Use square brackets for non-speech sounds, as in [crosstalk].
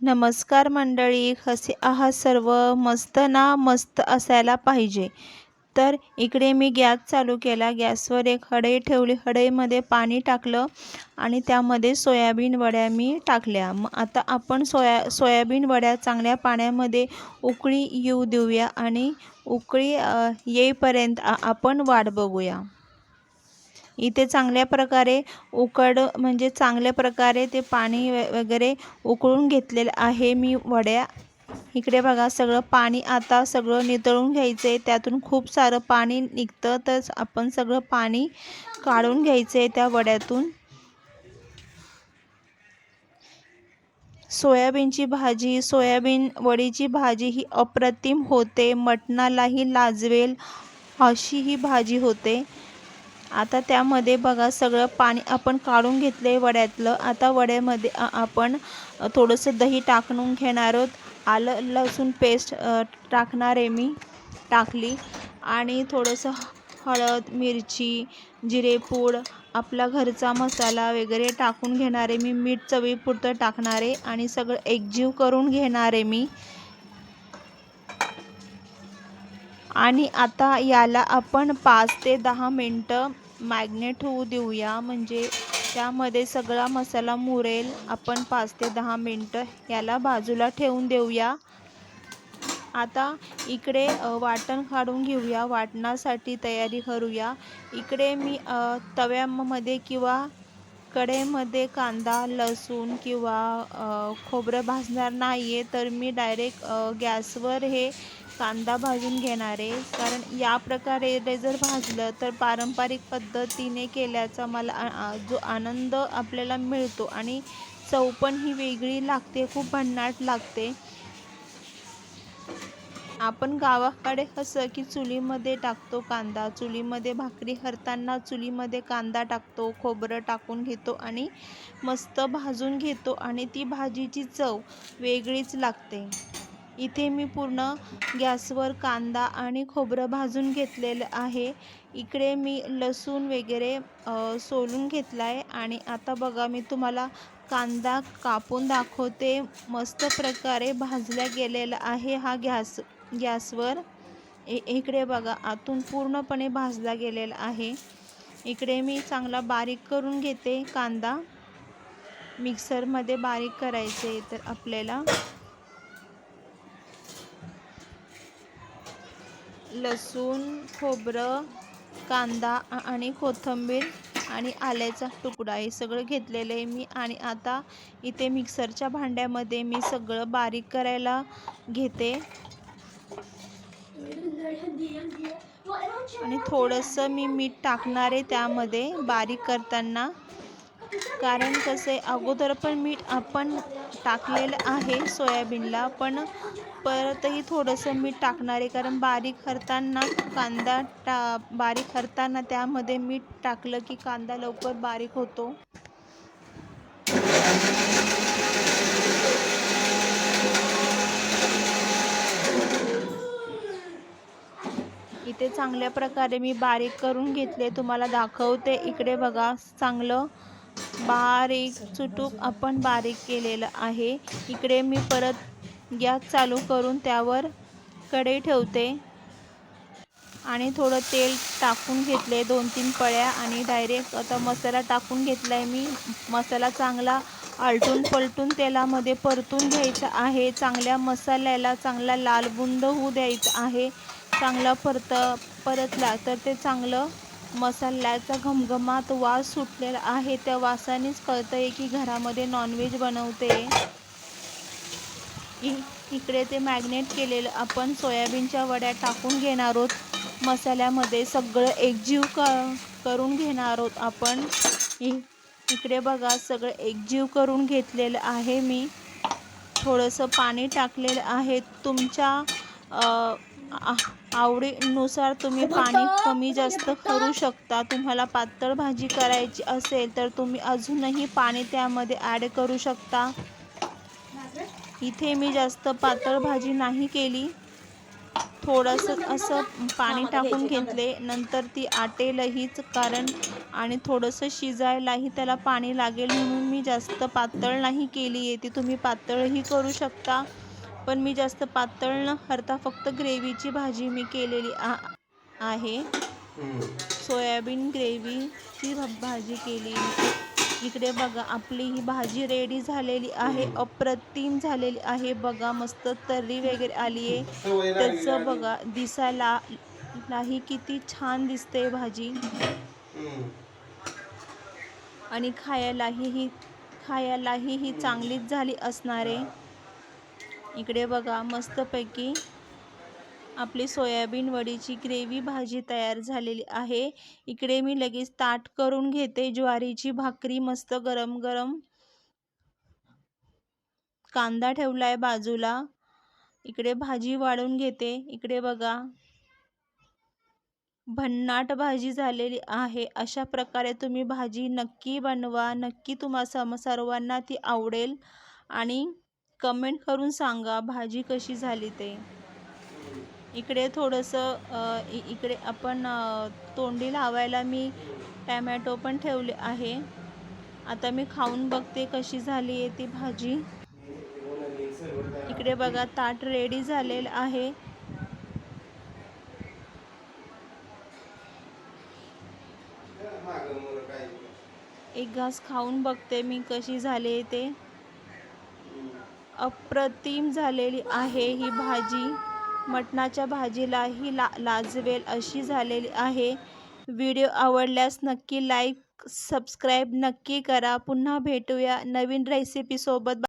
नमस्कार मंडळी कसे आहात सर्व? मस्त ना? मस्त असायला पाहिजे. तर इकडे मी गॅस चालू केला. गॅसवर एक हडई ठेवली. हडईमध्ये पाणी टाकलं आणि त्यामध्ये सोयाबीन वड्या मी टाकल्या. मग आता आपण सोया सोयाबीन वड्या चांगल्या पाण्यामध्ये उकळी येऊ देऊया आणि उकळी येईपर्यंत आपण वाट बघूया. इथे चांगल्या प्रकारे उकड म्हणजे चांगल्या प्रकारे ते पाणी वगैरे उकळून घेतलेलं आहे. मी वड्या इकडे बघा सगळं पाणी आता सगळं नितळून घ्यायचं आहे त्यातून खूप सारं पाणी निघतं तर आपण सगळं पाणी काढून घ्यायचं आहे त्या वड्यातून. सोयाबीनची भाजी सोयाबीन वडीची भाजी ही अप्रतिम होते. मटणालाही लाजवेल अशी ही भाजी होते. आता त्यामध्ये बघा सगळं पाणी आपण काढून घेतलं आहे वड्यातलं. आता वड्यामध्ये आपण थोडंसं दही टाकून घेणार आहोत. आलं लसूण पेस्ट टाकणार आहे मी टाकली. आणि थोडंसं हळद मिरची जिरेपूड आपला घरचा मसाला वगैरे टाकून घेणार आहे मी. मीठ चवीपुरतं टाकणार आहे आणि सगळं एकजीव करून घेणार आहे मी. आणि आता याला आपण पाच ते दहा मिनटं मॅग्नेट होऊ देऊया. म्हणजे त्यामध्ये सगळा मसाला मुरेल. आपण पाच ते दहा मिनटं याला बाजूला ठेवून देऊया. आता इकडे वाटण काढून घेऊया. वाटणासाठी तयारी करूया. इकडे मी तव्यामध्ये किंवा कढईमध्ये कांदा लसूण किंवा खोबरं भाजणार नाही आहे तर मी डायरेक्ट गॅसवर हे कांदा भाजून घेणार. आहे कारण या प्रकारे ते जर भाजलं तर पारंपरिक पद्धतीने केल्याचा मला आ- जो आनंद आपल्याला मिळतो. आणि चव पण ही वेगळी लागते खूप भन्नाट लागते. आपण गावाकडे कसं की चुलीमध्ये टाकतो कांदा चुलीमध्ये भाकरी करताना चुलीमध्ये कांदा टाकतो खोबरं टाकून घेतो आणि मस्त भाजून घेतो आणि ती भाजीची चव वेगळीच लागते. इथे मी पूर्ण गॅसवर कांदा आणि खोबरं भाजून घेतलेलं आहे. इकडे मी लसूण वगैरे सोलून घेतला आहे आणि आता बघा मी तुम्हाला कांदा कापून दाखवते. मस्त प्रकारे भाजल्या गेलेला आहे हा गॅस. गॅसवर. इ इकडे बघा आतून पूर्णपणे भाजला गेलेला आहे. इकडे मी चांगला बारीक करून घेते कांदा. मिक्सरमध्ये बारीक करायचे तर आपल्याला लसूण खोबरं कांदा आणि कोथिंबीर आणि आल्याचा तुकडा हे सगळं घेतलेलं आहे मी. आणि आता इथे मिक्सरच्या भांड्यामध्ये मी सगळं बारीक करायला घेते. आणि थोडंसं मी मीठ टाकणार आहे त्यामध्ये बारीक करताना. कारण कसं आहे अगोदर पण मीठ आपण टाकलेलं आहे सोयाबीनला पण परतही थोडंसं मीठ टाकणार आहे. कारण बारीक करताना कांदा टा बारीक करताना त्यामध्ये मीठ टाकलं की कांदा लवकर बारीक होतो. इथे चांगल्या प्रकारे मी बारीक करून घेतले. तुम्हाला दाखवते. इकडे बघा चांगलं बारीक चुटूक आपण बारीक केलेलं आहे. इकडे मी परत गॅस चालू करून त्यावर कढई ठेवते. आणि थोडं तेल टाकून घेतले दोन तीन पळ्या आणि डायरेक्ट आता मसाला टाकून घेतला आहे मी. मसाला चांगला आलटून पलटून तेलामध्ये परतून घ्यायचा आहे. चांगल्या मसाल्याला चांगला लाल बुंद होऊ द्यायचा आहे. चांगला परत परतला तर ते चांगलं मसाल्याचा घमघमात वास सुटलेला आहे. त्या वासानेच कळतं आहे की घरामध्ये नॉनव्हेज बनवते. इ इकडे ते मॅग्नेट केलेलं आपण सोयाबीनच्या वड्या टाकून घेणार आहोत. मसाल्यामध्ये सगळं एकजीव क करून घेणार आहोत आपण. इकडे बघा सगळं एकजीव करून घेतलेलं आहे मी. थोडंसं पाणी टाकलेलं आहे. तुमच्या आवडीनुसार तुम्ही पाणी कमी जास्त करू शकता. तुम्हाला पातळ भाजी करायची असेल तर तुम्ही अजूनही पाणी त्यामध्ये ॲड करू शकता. इथे मी जास्त पातळ भाजी नाही केली. थोडंसं असं पाणी टाकून घेतले. नंतर ती आटेलहीच कारण आणि थोडंसं शिजायलाही त्याला पाणी लागेल म्हणून मी जास्त पातळ नाही केली आहे. ती तुम्ही पातळही करू शकता. पण मी जास्त पातळ न करता फक्त ग्रेव्हीची भाजी मी केलेली आहे. सोयाबीन ग्रेव्हीची भाजी केली इकडे बघा आपली ही भाजी रेडी झालेली आहे अप्रतिम झालेली आहे. बघा मस्त तर्री वगैरे आली आहे. [laughs] त्याचं बघा दिसायला लाही किती छान दिसते भाजी. आणि खायलाही ही खायलाही ही चांगलीच झाली असणार आहे. इकडे बघा मस्तपैकी आपली सोयाबीन वडीची ग्रेव्ही भाजी तयार झालेली आहे. इकडे मी लगेच ताट करून घेते. ज्वारीची भाकरी मस्त गरम गरम. कांदा ठेवला आहे बाजूला. इकडे भाजी वाढून घेते. इकडे बघा भन्नाट भाजी झालेली आहे. अशा प्रकारे तुम्ही भाजी नक्की बनवा. नक्की तुम्हा सम सर्वांना ती आवडेल. आणि कमेंट करून सांगा भाजी कशी झाली ते. इकडे थोडंसं इकडे आपण तोंडी लावायला मी टॅमॅटो पण ठेवले आहे. आता मी खाऊन बघते कशी झाली आहे ती भाजी. इकडे बघा ताट रेडी झालेलं आहे. एक घास खाऊन बघते मी कशी झाली आहे ते. अप्रतिम झालेली आहे. ही भाजी मटणाच्या भाजीलाही ला लाजवेल अशी झालेली आहे. व्हिडिओ आवडल्यास नक्की लाईक सबस्क्राईब नक्की करा. पुन्हा भेटूया नवीन रेसिपीसोबत